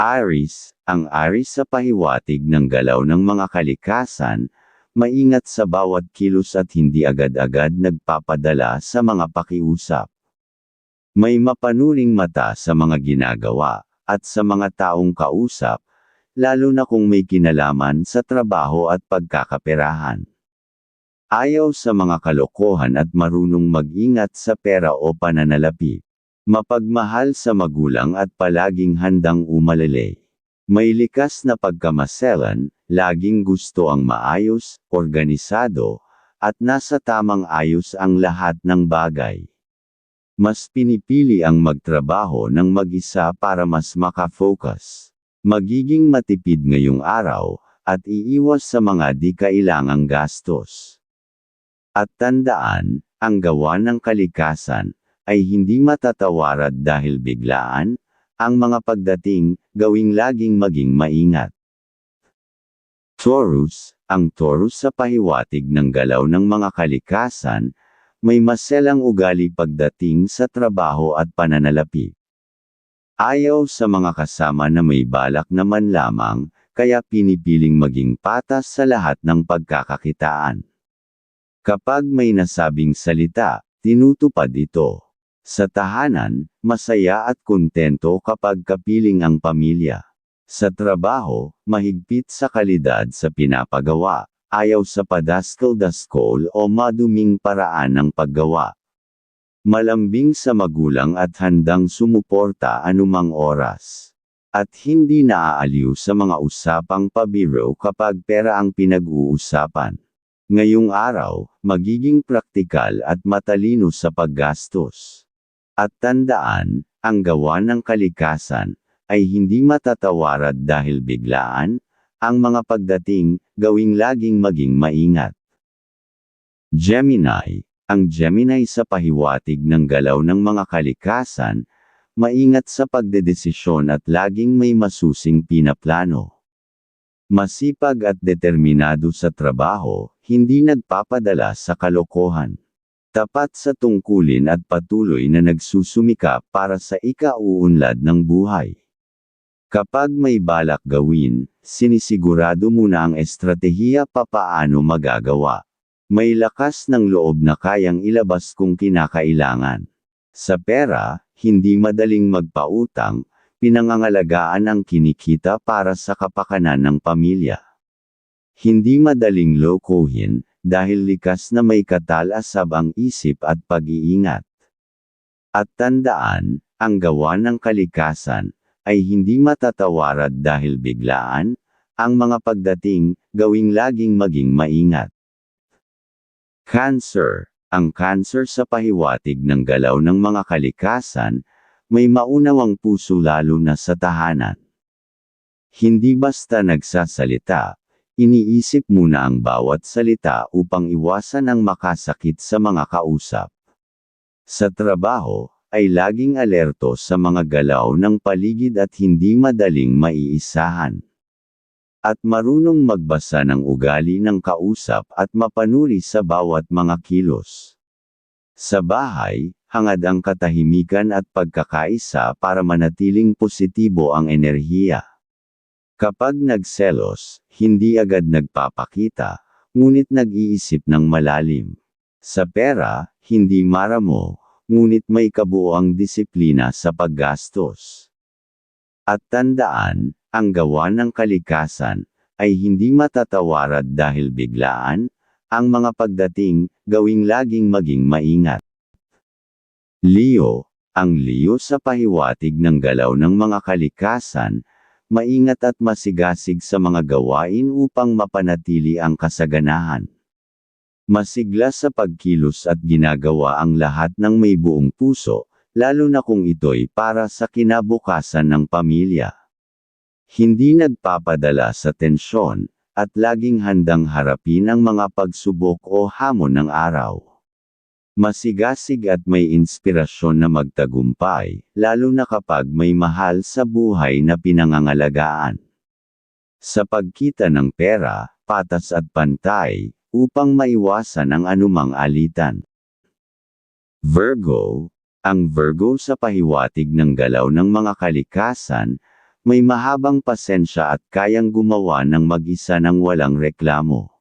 Aris, ang Aris sa pahiwatig ng galaw ng mga kalikasan, maingat sa bawat kilos at hindi agad-agad nagpapadala sa mga pakiusap. May mapanuring mata sa mga ginagawa, at sa mga taong kausap, lalo na kung may kinalaman sa trabaho at pagkakaperahan. Ayaw sa mga kalokohan at marunong mag-ingat sa pera o pananalapi. Mapagmahal sa magulang at palaging handang umalele. May likas na pagkamaselan, laging gusto ang maayos, organisado, at nasa tamang ayos ang lahat ng bagay. Mas pinipili ang magtrabaho ng mag-isa para mas makafocus. Magiging matipid ngayong araw, at iiwas sa mga di kailangang gastos. At tandaan, ang gawa ng kalikasan, ay hindi matatawarad dahil biglaan, ang mga pagdating, gawing laging maging maingat. Taurus, ang Taurus sa pahiwatig ng galaw ng mga kalikasan, may maselang ugali pagdating sa trabaho at pananalapi. Ayaw sa mga kasama na may balak naman lamang, kaya pinipiling maging patas sa lahat ng pagkakakitaan. Kapag may nasabing salita, tinutupad ito. Sa tahanan, masaya at kontento kapag kapiling ang pamilya. Sa trabaho, mahigpit sa kalidad sa pinapagawa, ayaw sa padaskal-daskol o maduming paraan ng paggawa. Malambing sa magulang at handang sumuporta anumang oras. At hindi naaaliw sa mga usapang pabiro kapag pera ang pinag-uusapan. Ngayong araw, magiging praktikal at matalino sa paggastos. At tandaan, ang gawa ng kalikasan, ay hindi matatawarad dahil biglaan, ang mga pagdating, gawing laging maging maingat. Gemini, ang Gemini sa pahiwatig ng galaw ng mga kalikasan, maingat sa pagdedesisyon at laging may masusing pinaplano. Masipag at determinado sa trabaho, hindi nagpapadala sa kalokohan. Tapat sa tungkulin at patuloy na nagsusumika para sa ikauunlad ng buhay. Kapag may balak gawin, sinisigurado muna ang estratehiya papaano magagawa. May lakas ng loob na kayang ilabas kung kinakailangan. Sa pera, hindi madaling magpautang, pinangangalagaan ang kinikita para sa kapakanan ng pamilya. Hindi madaling lokohin, dahil likas na may katalasab ang isip at pag-iingat. At tandaan, ang gawa ng kalikasan, ay hindi matatawarad dahil biglaan, ang mga pagdating, gawing laging maging maingat. Cancer Ang cancer sa pahiwatig ng galaw ng mga kalikasan, may maunawang puso lalo na sa tahanan. Hindi basta nagsasalita, iniisip muna ang bawat salita upang iwasan ang makasakit sa mga kausap. Sa trabaho, ay laging alerto sa mga galaw ng paligid at hindi madaling maiisahan. At marunong magbasa ng ugali ng kausap at mapanuri sa bawat mga kilos. Sa bahay, hangad ang katahimikan at pagkakaisa para manatiling positibo ang enerhiya. Kapag nagselos, hindi agad nagpapakita, ngunit nag-iisip ng malalim. Sa pera, hindi maramo, ngunit may kabuoang disiplina sa paggastos. At tandaan, ang gawa ng kalikasan, ay hindi matatawarad dahil biglaan, ang mga pagdating, gawing laging maging maingat. Leo, ang Leo sa pahiwatig ng galaw ng mga kalikasan, maingat at masigasig sa mga gawain upang mapanatili ang kasaganahan. Masigla sa pagkilos at ginagawa ang lahat ng may buong puso, lalo na kung ito'y para sa kinabukasan ng pamilya. Hindi nagpapadala sa tensyon, at laging handang harapin ang mga pagsubok o hamon ng araw. Masigasig at may inspirasyon na magtagumpay, lalo na kapag may mahal sa buhay na pinangangalagaan. Sa pagkita ng pera, patas at pantay, upang maiwasan ang anumang alitan. Virgo, ang Virgo sa pahiwatig ng galaw ng mga kalikasan, may mahabang pasensya at kayang gumawa ng mag-isa ng walang reklamo.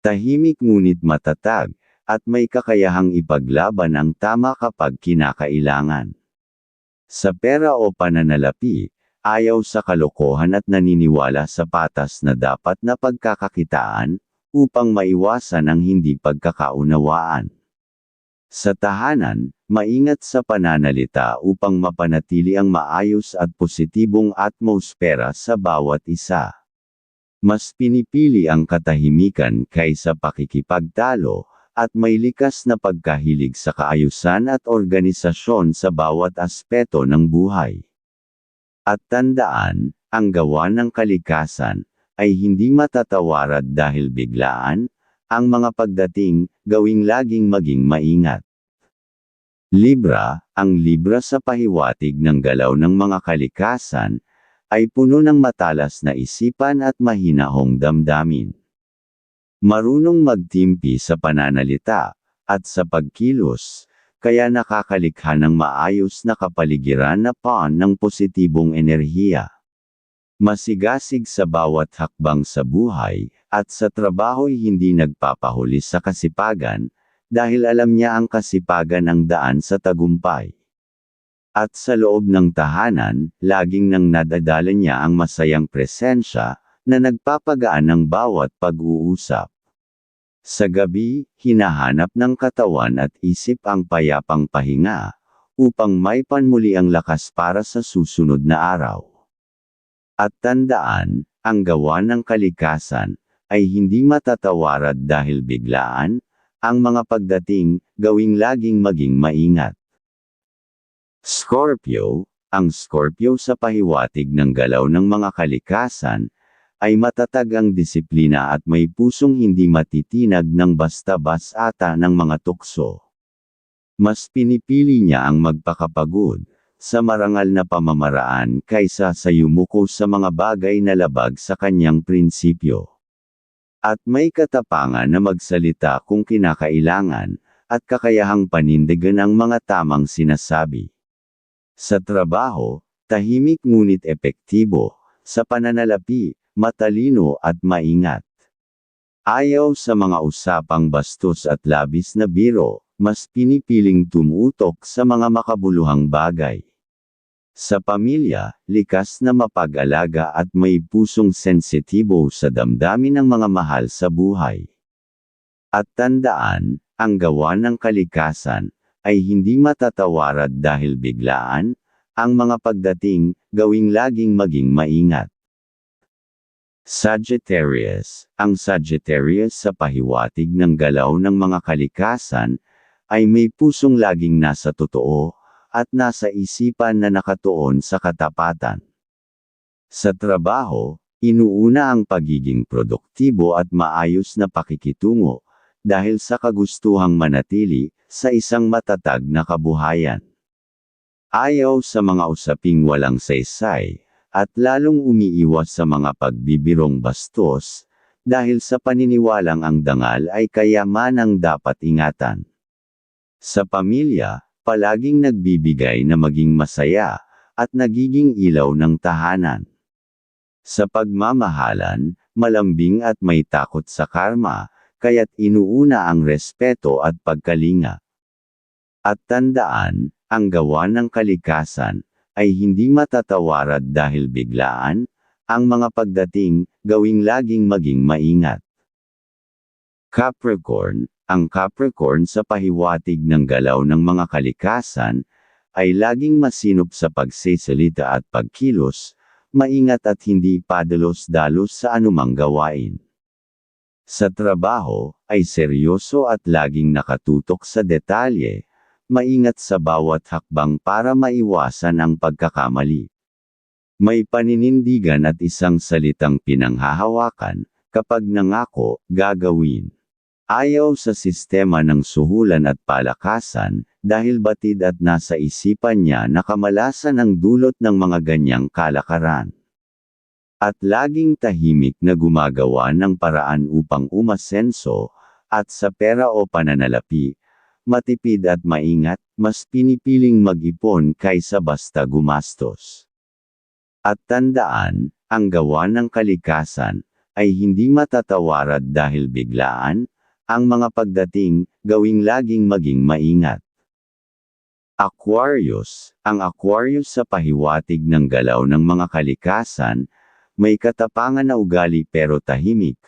Tahimik ngunit matatag, at may kakayahang ipaglaban ang tama kapag kinakailangan. Sa pera o pananalapi, ayaw sa kalokohan at naniniwala sa patas na dapat na pagkakakitaan, upang maiwasan ang hindi pagkakaunawaan. Sa tahanan, maingat sa pananalita upang mapanatili ang maayos at positibong atmosfera sa bawat isa. Mas pinipili ang katahimikan kaysa pakikipagtalo, at may likas na pagkahilig sa kaayusan at organisasyon sa bawat aspeto ng buhay. At tandaan, ang gawa ng kalikasan, ay hindi matatawarad dahil biglaan, ang mga pagdating, gawing laging maging maingat. Libra, ang Libra sa pahiwatig ng galaw ng mga kalikasan, ay puno ng matalas na isipan at mahinahong damdamin. Marunong magtimpi sa pananalita, at sa pagkilos, kaya nakakalikha ng maayos na kapaligiran na paan ng positibong enerhiya. Masigasig sa bawat hakbang sa buhay, at sa trabaho'y hindi nagpapahuli sa kasipagan, dahil alam niya ang kasipagan ang daan sa tagumpay. At sa loob ng tahanan, laging nang nadadala niya ang masayang presensya, na nagpapagaan ng bawat pag-uusap. Sa gabi, hinahanap ng katawan at isip ang payapang pahinga, upang may panmuli ang lakas para sa susunod na araw. At tandaan, ang gawa ng kalikasan, ay hindi matatawarad dahil biglaan, ang mga pagdating, gawing laging maging maingat. Scorpio, ang Scorpio sa pahiwatig ng galaw ng mga kalikasan, ay matatag ang disiplina at may pusong hindi matitinag ng basta-basta ng mga tukso. Mas pinipili niya ang magpakapagod, sa marangal na pamamaraan kaysa sa yumuko sa mga bagay na labag sa kanyang prinsipyo. At may katapangan na magsalita kung kinakailangan, at kakayahang panindigan ang mga tamang sinasabi. Sa trabaho, tahimik ngunit epektibo, sa pananalapi, matalino at maingat. Ayaw sa mga usapang bastos at labis na biro, mas pinipiling tumutok sa mga makabuluhang bagay. Sa pamilya, likas na mapag-alaga at may pusong sensitibo sa damdamin ng mga mahal sa buhay. At tandaan, ang gawa ng kalikasan, ay hindi matatawarad dahil biglaan, ang mga pagdating, gawing laging maging maingat. Sagittarius, ang Sagittarius sa pahiwatig ng galaw ng mga kalikasan, ay may pusong laging nasa totoo, at nasa isipan na nakatuon sa katapatan. Sa trabaho, inuuna ang pagiging produktibo at maayos na pakikitungo, dahil sa kagustuhang manatili, sa isang matatag na kabuhayan. Ayaw sa mga usaping walang saysay, at lalong umiiwas sa mga pagbibirong bastos, dahil sa paniniwalang ang dangal ay kayamanang dapat ingatan. Sa pamilya, palaging nagbibigay na maging masaya, at nagiging ilaw ng tahanan. Sa pagmamahalan, malambing at may takot sa karma, kaya't inuuna ang respeto at pagkalinga. At tandaan, ang gawa ng kalikasan, ay hindi matatawarad dahil biglaan, ang mga pagdating, gawing laging maging maingat. Capricorn, ang Capricorn sa pahiwatig ng galaw ng mga kalikasan, ay laging masinop sa pagsisalita at pagkilos, maingat at hindi padalos-dalos sa anumang gawain. Sa trabaho, ay seryoso at laging nakatutok sa detalye, maingat sa bawat hakbang para maiwasan ang pagkakamali. May paninindigan at isang salitang pinanghahawakan, kapag nangako, gagawin. Ayaw sa sistema ng suhulan at palakasan, dahil batid at nasa isipan niya na kamalasan ang dulot ng mga ganyang kalakaran. At laging tahimik na gumagawa ng paraan upang umasenso, at sa pera o pananalapi, matipid at maingat, mas pinipiling mag-ipon kaysa basta gumastos. At tandaan, ang gawa ng kalikasan, ay hindi matatawarad dahil biglaan, ang mga pagdating, gawing laging maging maingat. Aquarius, ang Aquarius sa pahiwatig ng galaw ng mga kalikasan, may katapangan na ugali pero tahimik,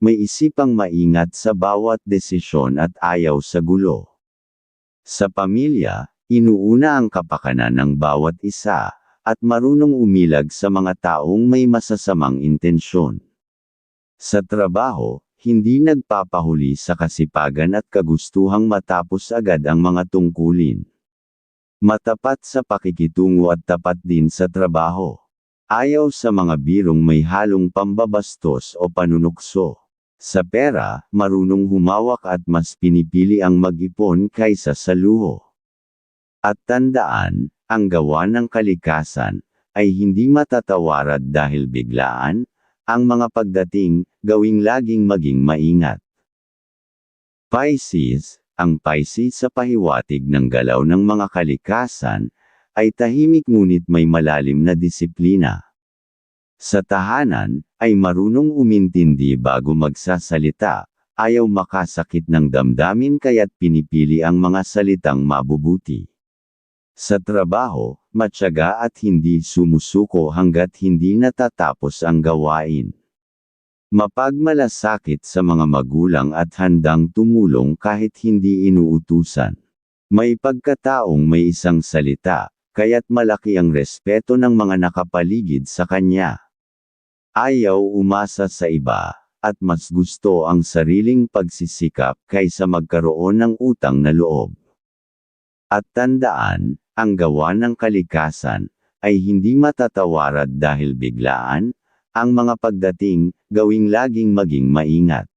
may isipang maingat sa bawat desisyon at ayaw sa gulo. Sa pamilya, inuuna ang kapakanan ng bawat isa, at marunong umilag sa mga taong may masasamang intensyon. Sa trabaho, hindi nagpapahuli sa kasipagan at kagustuhang matapos agad ang mga tungkulin. Matapat sa pakikitungo at tapat din sa trabaho. Ayaw sa mga birong may halong pambabastos o panunukso. Sa pera, marunong humawak at mas pinipili ang mag-ipon kaysa sa luho. At tandaan, ang gawa ng kalikasan, ay hindi matatawarad dahil biglaan, ang mga pagdating, gawing laging maging maingat. Pisces, ang Pisces sa pahiwatig ng galaw ng mga kalikasan, ay tahimik ngunit may malalim na disiplina. Sa tahanan, ay marunong umintindi bago magsasalita, ayaw makasakit ng damdamin kaya't pinipili ang mga salitang mabubuti. Sa trabaho, matyaga at hindi sumusuko hanggat hindi natatapos ang gawain. Mapagmalasakit sa mga magulang at handang tumulong kahit hindi inuutusan. May pagkataong may isang salita, kaya't malaki ang respeto ng mga nakapaligid sa kanya. Ayaw umasa sa iba, at mas gusto ang sariling pagsisikap kaysa magkaroon ng utang na loob. At tandaan, ang gawa ng kalikasan, ay hindi matatawarad dahil biglaan, ang mga pagdating, gawing laging maging maingat.